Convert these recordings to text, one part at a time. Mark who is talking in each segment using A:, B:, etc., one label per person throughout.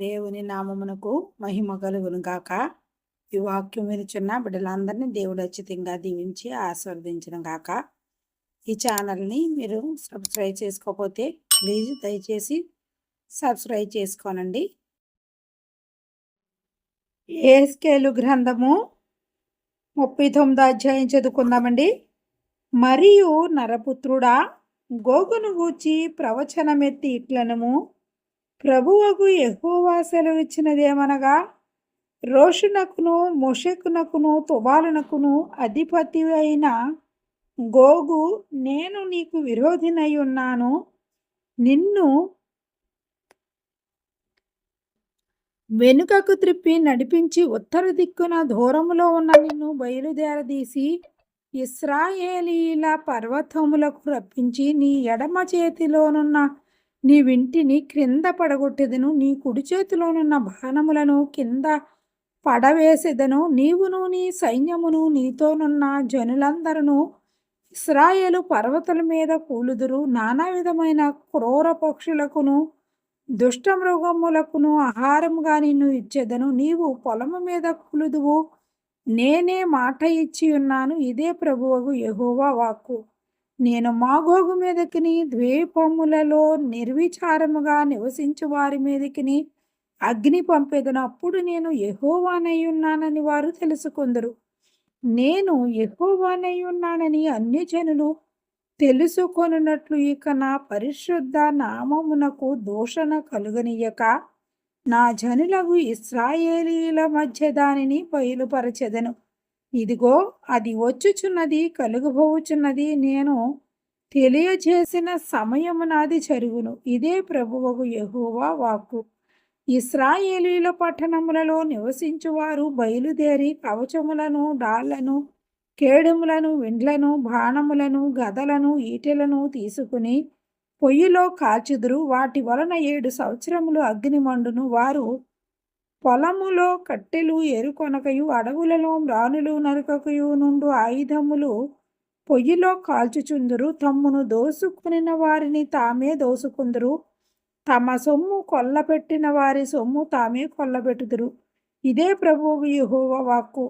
A: దేవుని నామమునకు మహిమ కలుగును గాక. ఈ వాక్యం వినిచున్న బిడ్డలందరినీ దేవుడు అచ్చితంగా దీవించి ఆస్వాదించడం గాక. ఈ ఛానల్ని మీరు సబ్స్క్రైబ్ చేసుకోకపోతే ప్లీజ్ దయచేసి సబ్స్క్రైబ్ చేసుకోనండి. ఏస్కేలు గ్రంథము ముప్పై తొమ్మిదో అధ్యాయం చదువుకుందామండి. మరియు నరపుత్రుడా గోగును గూర్చి ప్రవచనమెత్తి ఇట్లనము. ప్రభువకు యెహోవా సెలవిచ్చినదేమనగా రోషునకును మొషకునకును తుబాలునకును అధిపతి అయిన గోగు నేను నీకు విరోధినై ఉన్నాను నిన్ను వెనుకకు త్రిప్పి నడిపించి ఉత్తర దిక్కున దూరములో ఉన్న నిన్ను బయలుదేరదీసి ఇస్రాయేలీల పర్వతములకు రప్పించి నీ ఎడమ చేతిలోనున్న నీ వింటిని క్రింద పడగొట్టెదను నీ కుడి చేతిలోనున్న బాణములను కింద పడవేసెదను నీవును నీ సైన్యమును నీతోనున్న జనులందరూ ఇస్రాయేలు పర్వతల మీద కూలుదురు. నానా విధమైన క్రూర పక్షులకును దుష్ట మృగములకును ఆహారముగా నిన్ను ఇచ్చేదను. నీవు పొలము మీద కూలుదువు. నేనే మాట ఇచ్చి ఉన్నాను. ఇదే ప్రభువుకు యహోవా వాక్కు. నేను మాగోగు మీదకిని ద్వీపములలో నిర్విచారముగా నివసించు వారి మీదకిని అగ్ని పంపేదను అప్పుడు నేను యహోవానై ఉన్నానని వారు తెలుసుకుందరు. నేను యహోవానై ఉన్నానని అన్యజనులు తెలుసుకొనున్నట్లు ఇక నా పరిశుద్ధ నామమునకు దూషణ కలుగనీయక నా జనులకు ఇస్రాయేలీల మధ్య దానిని బయలుపరచెదను ఇదిగో అది వచ్చుచున్నది కలుగబోచున్నది నేను తెలియజేసిన సమయము నాది జరుగును. ఇదే ప్రభువకు యెహోవా వాక్కు. ఇస్రాయేలీల పట్టణములలో నివసించువారు బయలుదేరి కవచములను డాళ్ళను కేడుములను విండ్లను బాణములను గదలను ఈటెలను తీసుకుని పొయ్యిలో కాల్చుదురు వాటి వలన ఏడు సంవత్సరములు అగ్ని మండును వారు పొలములో కట్టెలు ఎరుకొనకయు అడవులలో రాణులు నరకకయు నుండు ఆయుధములు పొయ్యిలో కాల్చుచుందురు. తమ్మును దోసుకునిన వారిని తామే దోసుకుందురు. తమ సొమ్ము కొల్లపెట్టిన వారి సొమ్ము తామే కొల్లబెట్టుదురు. ఇదే ప్రభువు యెహోవా వాక్కు.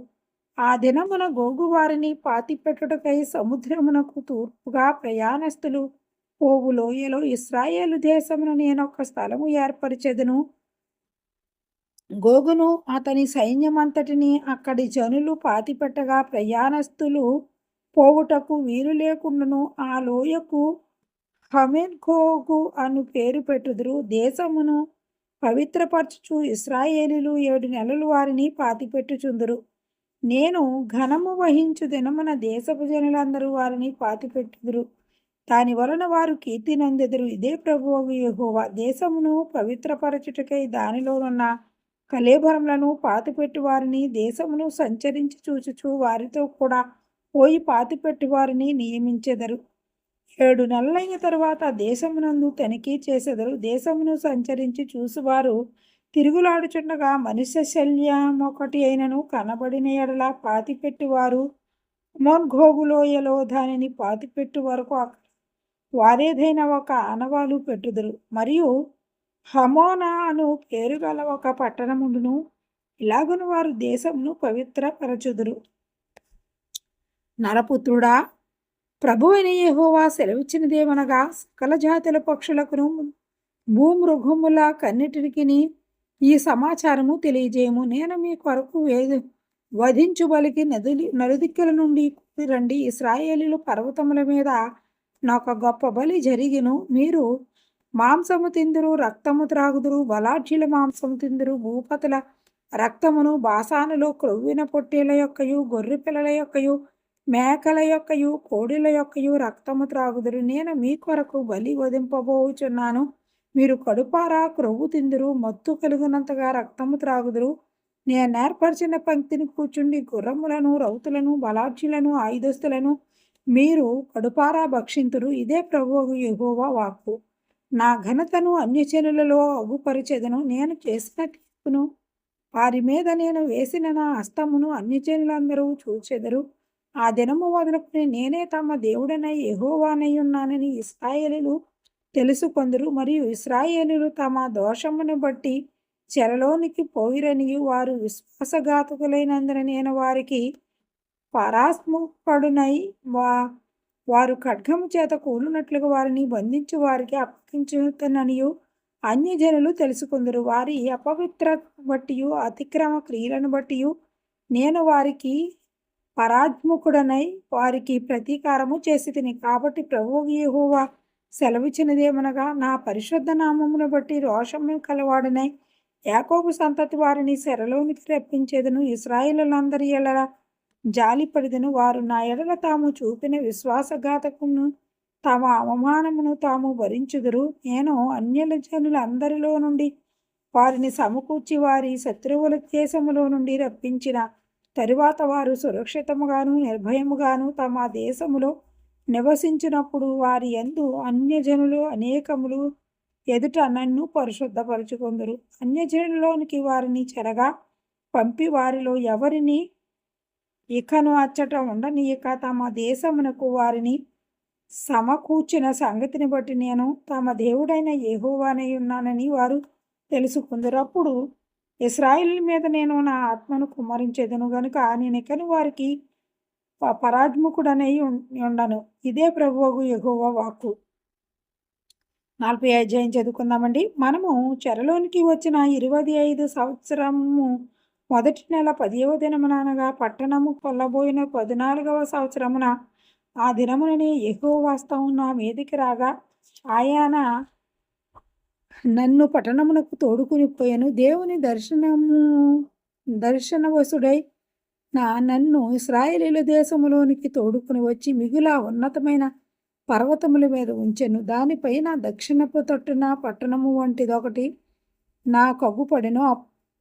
A: ఆ దినమున గోగు వారిని పాతిపెట్టుటకై సముద్రమునకు తూర్పుగా ప్రయాణస్తులు పోవు లోయలో ఇస్రాయేలు దేశమున నేనొక స్థలము ఏర్పరిచెదను. గోగును అతని సైన్యమంతటిని అక్కడి జనులు పాతిపెట్టగా ప్రయాణస్తులు పోవుటకు వీలు లేకుండాను. ఆ లోయకు హమెన్ గోగు అను పేరు పెట్టుదురు. దేశమును పవిత్రపరచుచు ఇస్రాయేలీలు ఏడు నెలలు వారిని పాతిపెట్టుచుందురు. నేను ఘనము వహించు దినమున దేశపు జనులందరూ వారిని పాతిపెట్టుదురు. దాని వలన వారు కీర్తి నందెదురు. ఇదే ప్రభువు యెహోవా. దేశమును పవిత్రపరచుటకై దానిలోనున్న కలేబరములను పాతిపెట్టి వారిని దేశమును సంచరించి చూచుచు వారితో కూడా పోయి పాతిపెట్టి వారిని నియమించెదరు. ఏడు నెలలైన తరువాత దేశమునందు తనిఖీ చేసెదరు. దేశమును సంచరించి చూసువారు తిరుగులాడుచుండగా మనుష్య శల్యం ఒకటి అయినను కనబడిన ఎడల పాతిపెట్టివారు మోన్ఘోగులోయలో దానిని పాతిపెట్టు వరకు వారేదైన ఒక ఆనవాలు పెట్టుదరు. మరియు హమోనా అను పేరు గల ఒక పట్టణమును ఇలాగును వారు దేశమును పవిత్రపరచుదురు. నరపుత్రుడా ప్రభు అయిన సెలవిచ్చినదేమనగా సకల జాతుల పక్షులకును భూమృగముల కన్నిటికి ఈ సమాచారము తెలియజేయము. నేను మీ కొరకు వేదు వధించుబలికి నదులు నలుదిక్కుల నుండి రండి. ఇస్రాయేలీలు పర్వతముల మీద నాకు గొప్ప బలి జరిగిను. మీరు మాంసము తిందురు రక్తము త్రాగుదురు బలాఢ్యుల మాంసము తిందురు భూపతుల రక్తమును బాసానులు క్రొవ్విన పొట్టేల యొక్కయు గొర్రె పిల్లల యొక్కయు మేకల యొక్కయు కోడిల యొక్కయు రక్తము త్రాగుదురు. నేను మీ కొరకు బలి వదింపబోచున్నాను మీరు కడుపారా క్రొవ్వు తిందురు మత్తు కలుగునంతగా రక్తము త్రాగుదురు. నేను ఏర్పరిచిన పంక్తిని కూర్చుండి గుర్రములను రౌతులను బలాఢ్యులను ఆయుధస్తులను మీరు కడుపారా భక్షింతురు. ఇదే ప్రభువు యహోవా వాక్కు. నా ఘనతను అన్యచనులలో అగుపరిచెదను నేను చేసిన తీర్పును వారి మీద నేను వేసిన నా హస్తమును అన్యచనులందరూ చూచెదరు. ఆ దినము మొదలుకుని నేనే తమ దేవుడనై ఎహోవానై ఉన్నానని ఇస్రాయేలీలు తెలుసుకొందరు. మరియు ఇస్రాయేలీలు తమ దోషమును బట్టి చెరలోనికి పోయిరనియు వారు విశ్వాసఘాతకులైనందున నేను వారికి పరాస్ముఖుడునై వా వారు ఖడ్గము చేత కూలినట్లుగా వారిని బంధించి వారికి అప్పగించుతననియు అన్యజనులు తెలుసుకుందరు. వారి అపవిత్ర బట్టి అతిక్రమ క్రియలను బట్టి నేను వారికి పరాజ్ముఖుడనై వారికి ప్రతీకారము చేసి తిని కాబట్టి ప్రభువు యహోవా సెలవిచ్చినదేమనగా నా పరిశుద్ధ నామమును బట్టి రోషము కలవాడనై యాకోబు సంతతి వారిని సెరలోనికి రప్పించేదను. ఇస్రాయిలందరి ఎడల జాలిపడిదను. వారు నా ఎడల తాము చూపిన విశ్వాసఘాతకును తమ అవమానమును తాము భరించుదురు. నేను అన్యుల జనుల అందరిలో నుండి వారిని సమకూర్చి వారి శత్రువుల దేశములో నుండి రప్పించిన. తరువాత వారు సురక్షితముగాను నిర్భయముగాను తమ దేశములో నివసించినప్పుడు వారి యందు అన్యజనులు అనేకములు ఎదుట నన్ను పరిశుద్ధపరుచుకుందరు. అన్యజనులోనికి వారిని చెరగా పంపి వారిలో ఎవరిని ఇకను అచ్చట ఉండనీయక తమ దేశమునకు వారిని సమకూర్చిన సంగతిని బట్టి నేను తమ దేవుడైన ఏహోవానై ఉన్నానని వారు తెలుసుకుందరు అప్పుడు ఇస్రాయిల్ మీద నేను నా ఆత్మను కుమ్మరించేదను గనుక నేను ఇకను వారికి ప- ఉండను. ఇదే ప్రభువుకు ఎగువ వాక్కు. నలభై అధ్యాయం చదువుకుందామండి. మనము చెరలోనికి వచ్చిన ఇరవై ఐదు సంవత్సరము మొదటి నెల పదియవ దినమునగా పట్టణము కొల్లబోయిన పద్నాలుగవ సంవత్సరమున ఆ దినముననే ఎగువ వాస్తవం నా మీదికి రాగా ఆయన నన్ను పట్టణమునకు తోడుకుని పోయాను. దేవుని దర్శనము దర్శనవసుడై నా నన్ను ఇస్రాయేలీల దేశములోనికి తోడుకుని వచ్చి మిగుల ఉన్నతమైన పర్వతముల మీద ఉంచెను. దానిపైన దక్షిణపు తట్టున పట్టణము వంటిదొకటి నా కగ్గుపడెను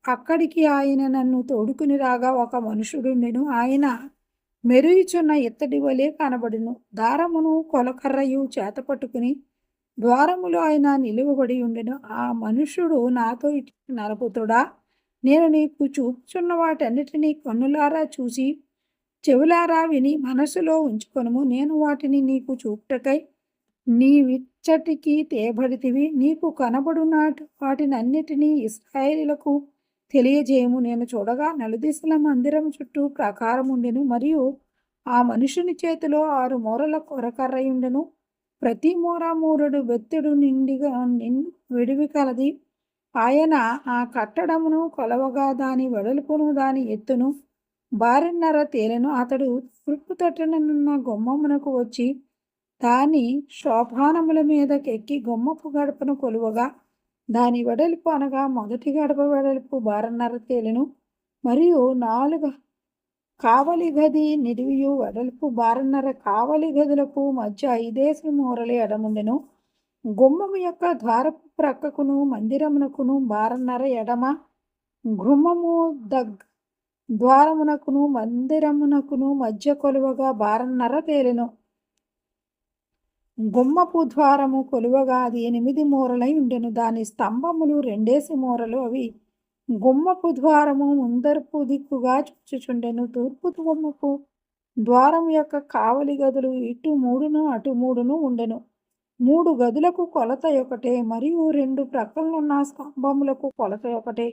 A: అక్కడికి ఆయన నన్ను తోడుకుని రాగా ఒక మనుషుడుండెను ఆయన మెరుగుచున్న ఇత్తడి వలె కనబడును. దారమును కొలకర్రయు చేత పట్టుకుని ద్వారములో ఆయన నిలువబడి ఉండెను. ఆ మనుషుడు నాతో ఇటు నరపుతుడా నేను నీకు చూపుచున్న వాటన్నిటినీ కన్నులారా చూసి చెవులారా విని మనసులో ఉంచుకొనుము. నేను వాటిని నీకు చూపుటకై నీ విచ్చటికి తేబడితివి. నీకు కనబడునాటి వాటినన్నిటినీ ఇస్రాయిలకు తెలియజేయము. నేను చూడగా నలుదిశల మందిరం చుట్టూ ప్రాకారం ఉండెను. మరియు ఆ మనుషుని చేతిలో ఆరు మూరల కొరకర్రయుండెను ప్రతి మూర మూరడు బెత్తెడు నిండిగా విడివి కలది. ఆయన ఆ కట్టడమును కొలవగా దాని వెడల్పును దాని ఎత్తును. బారిన్నర తేలెను. అతడు తూర్పు తట్టుననున్న గుమ్మమునకు వచ్చి దాని శోభానముల మీదకెక్కి గుమ్మపు గడపను కొలువగా దాని వెడల్పు అనగా మొదటి గడప వెడల్పు బారన్నర తేలెను మరియు నాలుగు కావలి గది నిడివియు వెడల్పు బారన్నర కావలి గదులకు మధ్య ఐదేసి మూరలు ఎడముండెను గుమ్మము యొక్క ద్వారపు ప్రక్కకును మందిరమునకును బారన్నర ఎడమ. గుమ్మము దగ్ ద్వారమునకును మందిరమునకును మధ్య కొలువగా బారన్నర తేలెను. గుమ్మపు ద్వారము కొలువగా అది ఎనిమిది మూరలై ఉండెను. దాని స్తంభములు రెండేసి మూరలు అవి. గుమ్మపు ద్వారము ముందరపు దిక్కుగా చూచుచుండెను. తూర్పు గుమ్మపు ద్వారం యొక్క కావలి గదులు ఇటు మూడును అటు మూడును ఉండెను. మూడు గదులకు కొలత ఒకటే మరియు రెండు ప్రక్కలనున్న స్తంభములకు కొలత ఒకటే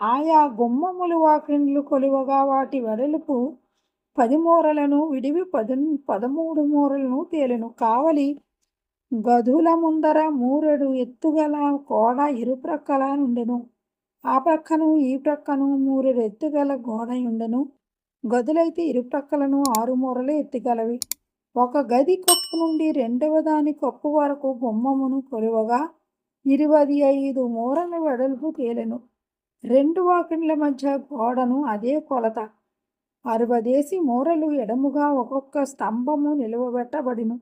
A: ఆయా గుమ్మములు వాకిండ్లు కొలువగా వాటి వెడలుపు పది మూరలను విడివి పది పదమూడు మూరలను తేలెను. కావలి గదుల ముందర మూరెడు ఎత్తుగల గోడ ఇరుప్రక్కల నుండెను. ఆ ప్రక్కను ఈ ప్రక్కను మూరెడు ఎత్తుగల గోడ ఉండెను గదులైతే ఇరుప్రక్కలను ఆరు మూరలు ఎత్తుగలవి. ఒక గది కప్పు నుండి రెండవ దాని కప్పు వరకు గుమ్మమును కొలువగా ఇరవై ఐదు మూరల వెడల్పు తేలెను. రెండు వాకిండ్ల మధ్య గోడను అదే కొలత. అరవదేసి మూరలు ఎడముగా ఒక్కొక్క స్తంభము నిలువబెట్టబడిను.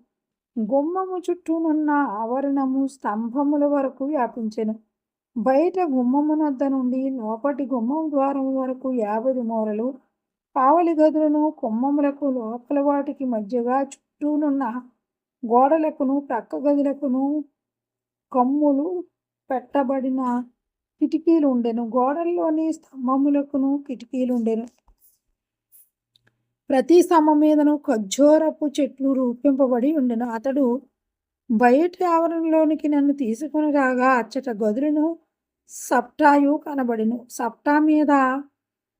A: గుమ్మము చుట్టూనున్న ఆవరణము స్తంభముల వరకు వ్యాపించెను. బయట గుమ్మమునొద్ద నుండి లోపటి గుమ్మం ద్వారం వరకు యాభై మూరలు పావలి గదులను కుమ్మములకు లోపల వాటికి మధ్యగా చుట్టూనున్న గోడలకును ప్రక్క గదులకును కమ్ములు పెట్టబడిన కిటికీలు ఉండెను గోడల్లోని స్తంభములకును కిటికీలు ఉండెను ప్రతి స్తంభం మీదను ఖర్జూరపు చెట్లు రూపింపబడి ఉండెను. అతడు బయట ఆవరణలోనికి నన్ను తీసుకుని రాగా అచ్చట గదులను సప్టాయు కనబడిను. సప్టా మీద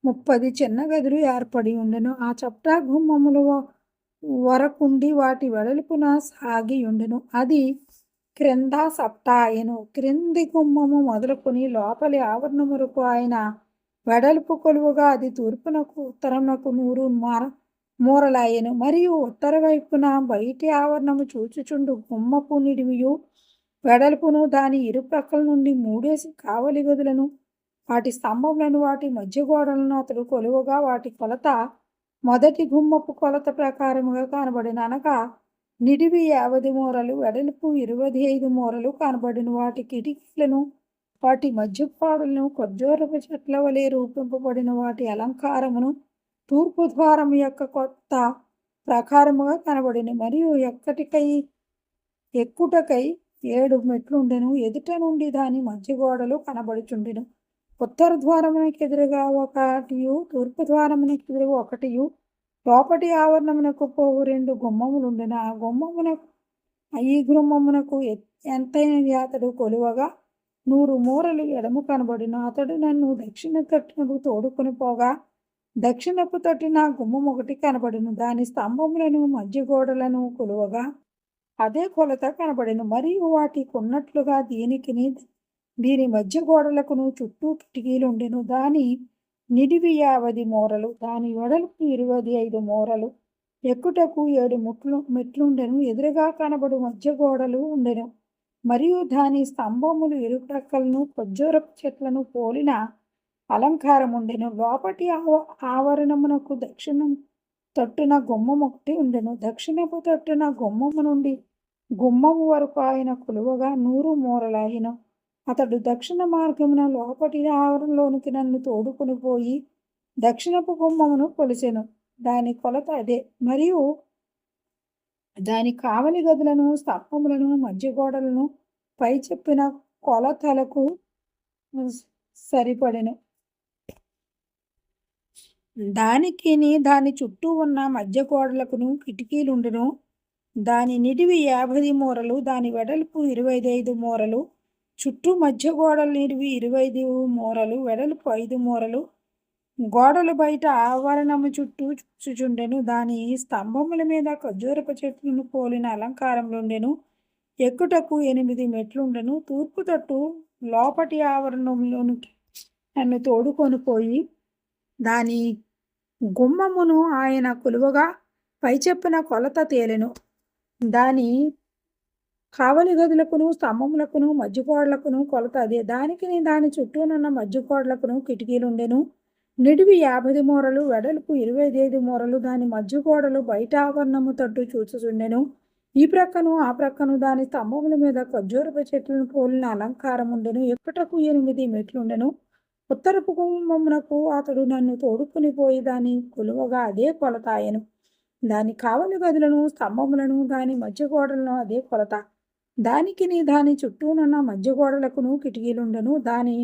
A: ముప్పది చిన్న గదులు ఏర్పడి ఉండెను. ఆ చప్టా గుమ్మములు వరకుండి వాటి వెడల్పున సాగి ఉండెను. అది క్రింద సప్టా ఆయను క్రింది గుమ్మము మొదలుకొని లోపలి ఆవరణ వరకు ఆయన వెడల్పు కొలువుగా అది తూర్పునకు ఉత్తరమునకు నూరు మార మూరలాయెను. మరియు ఉత్తర వైపున బయటి ఆవరణము చూచుచుండు గుమ్మపు నిడివియు వెడల్పును. దాని ఇరుప్రక్కల నుండి మూడేసి కావలి గదులను వాటి స్తంభములను వాటి మధ్య గోడలను అతడు కొలువుగా వాటి కొలత మొదటి గుమ్మపు కొలత ప్రకారముగా కనబడిన. అనగా నిడివి యావది మూరలు వెడల్పు ఇరవై ఐదు మూరలు కనబడిన. వాటి కిటికీలను వాటి మధ్య పాడులను ఖర్జూరపు చెట్ల వలె రూపింపబడిన. వాటి అలంకారమును తూర్పు ద్వారం యొక్క కొత్త ప్రకారముగా కనబడింది మరియు ఎక్కటికై ఎక్కుటకై ఏడు మెట్లుండెను. ఎదుట నుండి దాని మధ్య గోడలు కనబడుచుండెను. ఉత్తర ద్వారమునకు ఎదురుగా ఒకటియు తూర్పు ద్వారమునకు ఎదురుగా ఒకటియు లోపటి ఆవరణమునకు పోవు రెండు గుమ్మములుండెను. ఆ గుమ్మమునకు ఈ గుమ్మమునకు ఎంతైన అతడు కొలువగా నూరు మూరలు ఎడము కనబడిన. అతడు నన్ను దక్షిణ తట్టునకు తోడుకొని పోగా దక్షిణపు తొట్టిన గుమ్మం ఒకటి కనబడును. దాని స్తంభములను మధ్య గోడలను కొలువగా అదే కొలత కనబడిను. మరియు వాటికి ఉన్నట్లుగా దీనికి దీని మధ్య గోడలకును చుట్టూ కిటికీలుండెను. దాని నిడివి యాభది మూరలు దాని వెడల్పు ఇరవై ఐదు మూరలు. ఎక్కుటకు ఏడు ముట్లు మెట్లుండెను. ఎదురుగా కనబడు మధ్య గోడలు ఉండెను. మరియు దాని స్తంభములు ఇరుప్రక్కలను కొజ్జూరపు చెట్లను పోలిన అలంకారం ఉండెను లోపటి ఆవ ఆవరణమునకు దక్షిణం తట్టున గుమ్మం ఒకటి ఉండెను. దక్షిణపు తట్టున గుమ్మము నుండి గుమ్మము వరకు ఆయన కొలువగా నూరు మూరలాగిన అతడు దక్షిణ మార్గమున లోపటి ఆవరణలోనికి నన్ను తోడుకుని పోయి దక్షిణపు గుమ్మమును కొలిచెను. దాని కొలత అదే. మరియు దాని కావలి గదులను స్తంభములను మధ్యగోడలను పై చెప్పిన కొలతలకు సరిపడెను. దానికిని దాని చుట్టూ ఉన్న మధ్య గోడలకును కిటికీలుండును. దాని నిడివి యాభై మూరలు దాని వెడల్పు ఇరవై ఐదు మూరలు చుట్టూ మధ్య గోడలు నిడివి ఇరవై ఐదు మూరలు వెడల్పు ఐదు మూరలు. గోడలు బయట ఆవరణము చుట్టూ చూచుచుండెను. దాని స్తంభముల మీద ఖర్జూరపు చెట్లను పోలిన అలంకారములుండెను. ఎక్కుటకు ఎనిమిది మెట్లుండెను. తూర్పు తట్టు లోపటి ఆవరణంలోనికి నన్ను తోడుకొని పోయి దాని గుమ్మమును ఆయన కొలువగా పై చెప్పిన కొలత తేలెను. దాని కావలి గదులకును స్తంభములకును మధ్యగోడలకును కొలత అదే. దానికి దాని చుట్టూనున్న మధ్యగోడలకును కిటికీలుండెను. నిడివి యాభై మూరలు వెడల్పు ఇరవై ఐదు మూరలు దాని మధ్య గోడలు బయట ఆవరణము తట్టు చూచుచుండెను. ఈ ప్రక్కను ఆ ప్రక్కను దాని స్తంభముల మీద ఖర్జూరపు చెట్లను పోలిన అలంకారం ఉండెను ఎక్కటకు ఎనిమిది మెట్లుండెను. ఉత్తరపు గుమ్మమునకు అతడు నన్ను తోడుకుని పోయి దాని కొలువగా అదే కొలతాయను దాని కావలి గదులను స్తంభములను దాని మధ్య గోడలను అదే కొలత. దానికి దాని చుట్టూనున్న మధ్య గోడలకును కిటికీలుండను. దాని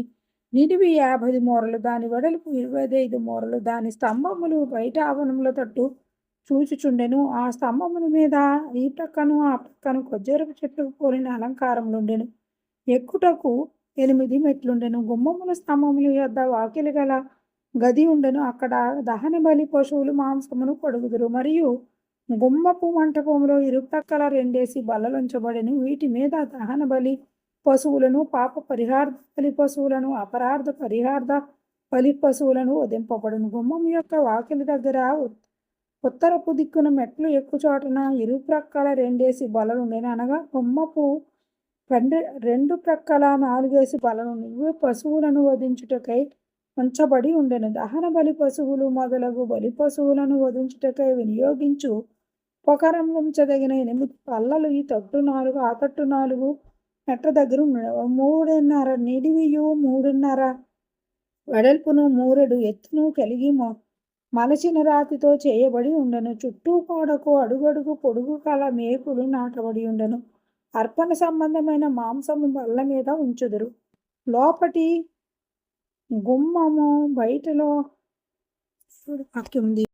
A: నిడివి యాభై మూరలు దాని వెడల్పు ఇరవై ఐదు మూరలు దాని స్తంభములు బయట ఆవరణముల తట్టు చూచుచుండెను. ఆ స్తంభముల మీద ఈ ప్రక్కను ఆ ప్రక్కను కొజ్జరపు చెట్లు పోలిన అలంకారములుండెను. ఎక్కుటకు ఎనిమిది మెట్లుండెను. గుమ్మముల స్తంభములు యొద్ద వాకిలి గల గది ఉండెను. అక్కడ దహన బలి పశువులు మాంసమును కొడుగుదురు మరియు గుమ్మపు మంటపంలో ఇరుపక్కల రెండేసి బల్లలుంచబడిను. వీటి మీద దహన బలి పశువులను పాప పరిహార్థ బలి పశువులను అపరార్థ పరిహార్థ బలి పశువులను వదింపబడును గుమ్మం యొక్క వాకిలి దగ్గర ఉత్తరపు దిక్కున మెట్లు ఎక్కుచోటన ఇరుప్రక్కల రెండేసి బలలుండేను అనగా గుమ్మపు రెండు రెండు ప్రక్కల నాలుగేసి బలను నువ్వు పశువులను వధించుటకై ఉంచబడి ఉండెను. దహన బలి పశువులు మొదలగు బలి పశువులను వధించుటకై వినియోగించు. ఉపకరం ఉంచదగిన ఎనిమిది పల్లలు ఈ తట్టు నాలుగు ఆ తట్టు నాలుగు మెట్ట దగ్గర మూడున్నర నిడివియు మూడున్నర వెడల్పును మూరెడు ఎత్తును కలిగి మలచిన రాతితో చేయబడి ఉండను. చుట్టూ కోడకు అడుగడుగు పొడుగు కల మేకులు నాటబడి ఉండను. అర్పణ సంబంధమైన మాంసము బల్ల మీద ఉంచుదురు. లోపటి గుమ్మము బయటలో ఉంది.